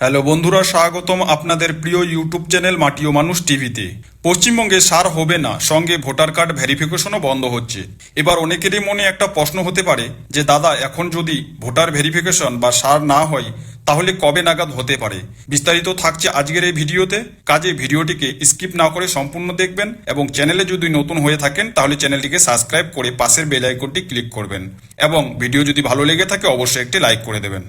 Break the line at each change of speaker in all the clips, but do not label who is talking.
Hello বন্ধুরা, স্বাগতম আপনাদের প্রিয় ইউটিউব চ্যানেল মাটিও মানুষ টিভিতে। পশ্চিমবঙ্গে সার হবে না, সঙ্গে ভোটার কার্ড ভেরিফিকেশনও বন্ধ হচ্ছে। এবার অনেকেরই মনে একটা প্রশ্ন হতে পারে যে, দাদা, এখন যদি ভোটার ভেরিফিকেশন বা সার না হয়, তাহলে কবে নাগাদ হতে পারে? বিস্তারিত থাকছে আজকের এই ভিডিওতে। কাজে ভিডিওটিকে স্কিপ না করে সম্পূর্ণ দেখবেন এবং চ্যানেলে যদি নতুন হয়ে থাকেন, তাহলে চ্যানেলটিকে সাবস্ক্রাইব করে পাশের বেল আইকনটি ক্লিক করবেন। এবং ভিডিও যদি ভালো লেগে থাকে, অবশ্যই একটি লাইক করে দেবেন।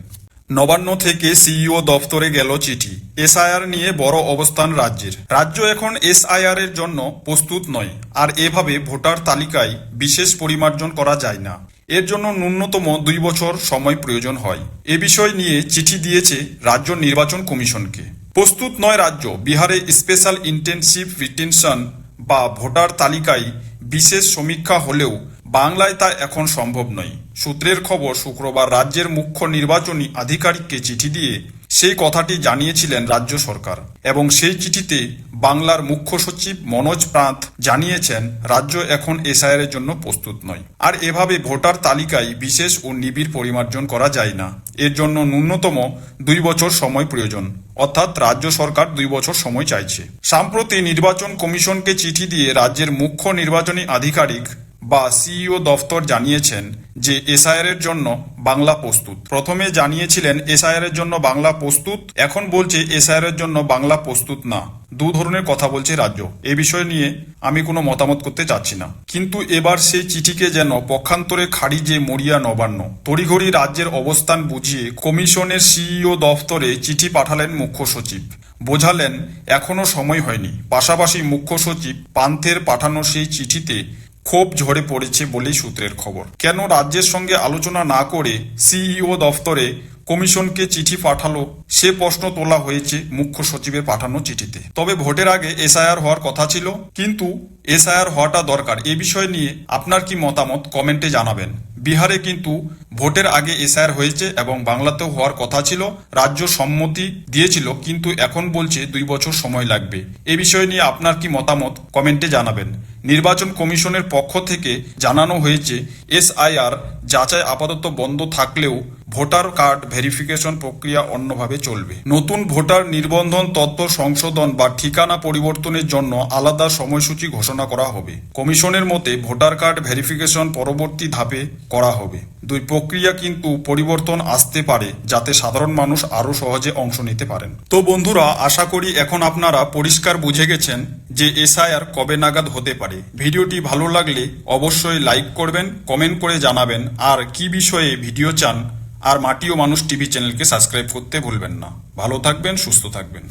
নবান্ন থেকে সিইও দপ্তরে গেল চিঠি। এসআইআর নিয়ে বড় অবস্থান রাজ্যের। রাজ্য এখন এসআইআর এর জন্য প্রস্তুত নয়, আর এভাবে ভোটার তালিকায় বিশেষ পরিমার্জন করা যায় না। এর জন্য ন্যূনতম দুই বছর সময় প্রয়োজন হয়। এ বিষয় নিয়ে চিঠি দিয়েছে রাজ্য নির্বাচন কমিশনকে। প্রস্তুত নয় রাজ্য, বিহারে স্পেশাল ইন্টেনসিভ রিটেনশন বা ভোটার তালিকায় বিশেষ সমীক্ষা হলেও বাংলায় তা এখন সম্ভব নয়। সূত্রের খবর, শুক্রবার রাজ্যের মুখ্য নির্বাচনী আধিকারিককে চিঠি দিয়ে সেই কথাটি জানিয়েছিলেন রাজ্য সরকার এবং সেই চিঠিতে বাংলার মুখ্য সচিব মনোজ প্রাঁত জানিয়েছেন, রাজ্য এখন এসআইআর এর জন্য প্রস্তুত নয়। আর এভাবে ভোটার তালিকায় বিশেষ ও নিবিড় পরিমার্জন করা যায় না। এর জন্য ন্যূনতম দুই বছর সময় প্রয়োজন। অর্থাৎ রাজ্য সরকার দুই বছর সময় চাইছে। সাম্প্রতি নির্বাচন কমিশনকে চিঠি দিয়ে রাজ্যের মুখ্য নির্বাচনী আধিকারিক বা সিইও দফতর জানিয়েছেন যে এসআইআর এর জন্য বাংলা প্রস্তুত। প্রথমে জানিয়েছিলেন এসআইআর এর জন্য বাংলা প্রস্তুত, এখন বলছে এসআইআর এর জন্য বাংলা প্রস্তুত না। দু ধরনের কথা বলছে রাজ্য। এ বিষয় নিয়ে আমি কোনো মতামত করতে চাচ্ছি না। কিন্তু এবার সেই চিঠিকে যেন পক্ষান্তরে খারিজে মরিয়া নবান্ন। তড়িঘড়ি রাজ্যের অবস্থান বুঝিয়ে কমিশনের সিইও দফতরে চিঠি পাঠালেন মুখ্য সচিব। বোঝালেন, এখনও সময় হয়নি। পাশাপাশি মুখ্য সচিব পান্থের পাঠানো সেই চিঠিতে ক্ষোভ ঝরে পড়েছে বলেই সূত্রের খবর। কেন রাজ্যের সঙ্গে আলোচনা না করে সিইও দফতরে কমিশনকে চিঠি পাঠালো, সে প্রশ্ন তোলা হয়েছে মুখ্য সচিবের পাঠানো চিঠিতে। তবে ভোটের আগে এসআইআর হওয়ার কথা ছিল, কিন্তু এসআইআর হওয়াটা দরকার। এ বিষয় নিয়ে আপনার কি মতামত কমেন্টে জানাবেন। বিহারে কিন্তু ভোটের আগে এসআইআর হয়েছে এবং বাংলাতেও হওয়ার কথা ছিল, রাজ্য সম্মতি দিয়েছিল, কিন্তু এখন বলছে দুই বছর সময় লাগবে। এ বিষয় নিয়ে আপনার কি মতামত কমেন্টে জানাবেন। নির্বাচন কমিশনের পক্ষ থেকে জানানো হয়েছে এসআইআর যাচাই আপাতত বন্ধ থাকলেও ভোটার কার্ড ভেরিফিকেশন প্রক্রিয়া অন্যভাবে চলবে। নতুন ভোটার নির্বন্ধন তথ্য সংশোধন বা ঠিকানা পরিবর্তনের জন্য আলাদা সময়সূচি ঘোষণা করা হবে। কমিশনের মতে ভোটার কার্ড ভেরিফিকেশন পরবর্তী ধাপে করা হবে। দুই প্রক্রিয়া কিন্তু পরিবর্তন আসতে পারে, যাতে সাধারণ মানুষ আরও সহজে অংশ নিতে পারেন। তো বন্ধুরা, আশা করি এখন আপনারা পরিষ্কার বুঝে গেছেন যে এসআইআর কবে নাগাদ হতে পারে। ভিডিওটি ভালো লাগলে অবশ্যই লাইক করবেন, কমেন্ট করে জানাবেন, আর কি বিষয়ে ভিডিও চান আর মাটি ও মানুষ টিভি চ্যানেলকে সাবস্ক্রাইব করতে ভুলবেন না। ভালো থাকবেন সুস্থ থাকবেন।